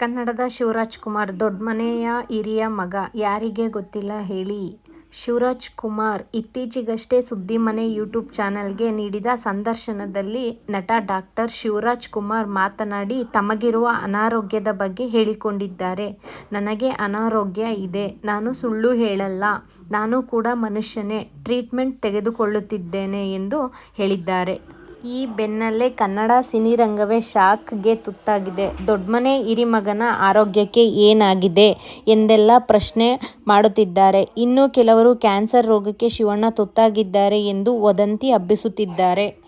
ಕನ್ನಡದ ಶಿವರಾಜ್ ಕುಮಾರ್ ದೊಡ್ಡ ಮನೆಯ ಹಿರಿಯ ಮಗ. ಯಾರಿಗೆ ಗೊತ್ತಿಲ್ಲ ಹೇಳಿ. ಶಿವರಾಜ್ ಕುಮಾರ್ ಇತ್ತೀಚೆಗಷ್ಟೇ ಸುದ್ದಿಮನೆ ಯೂಟ್ಯೂಬ್ ಚಾನೆಲ್ಗೆ ನೀಡಿದ ಸಂದರ್ಶನದಲ್ಲಿ ನಟ ಡಾಕ್ಟರ್ ಶಿವರಾಜ್ ಕುಮಾರ್ ಮಾತನಾಡಿ, ತಮಗಿರುವ ಅನಾರೋಗ್ಯದ ಬಗ್ಗೆ ಹೇಳಿಕೊಂಡಿದ್ದಾರೆ. ನನಗೆ ಅನಾರೋಗ್ಯ ಇದೆ. ನಾನು ಸುಳ್ಳು ಹೇಳಲ್ಲ. ನಾನು ಕೂಡ ಮನುಷ್ಯನೇ. ಟ್ರೀಟ್ಮೆಂಟ್ ತೆಗೆದುಕೊಳ್ಳುತ್ತಿದ್ದೇನೆ ಎಂದು ಹೇಳಿದ್ದಾರೆ. ಈ ಬೆನ್ನಲ್ಲೇ ಕನ್ನಡ ಸಿನಿರಂಗವೇ ಶಾಕ್ಗೆ ತುತ್ತಾಗಿದೆ. ದೊಡ್ಮನೆ ಹಿರಿಮಗನ ಆರೋಗ್ಯಕ್ಕೆ ಏನಾಗಿದೆ ಎಂದೆಲ್ಲ ಪ್ರಶ್ನೆ ಮಾಡುತ್ತಿದ್ದಾರೆ. ಇನ್ನು ಕೆಲವರು ಕ್ಯಾನ್ಸರ್ ರೋಗಕ್ಕೆ ಶಿವಣ್ಣ ತುತ್ತಾಗಿದ್ದಾರೆ ಎಂದು ವದಂತಿ ಹಬ್ಬಿಸುತ್ತಿದ್ದಾರೆ.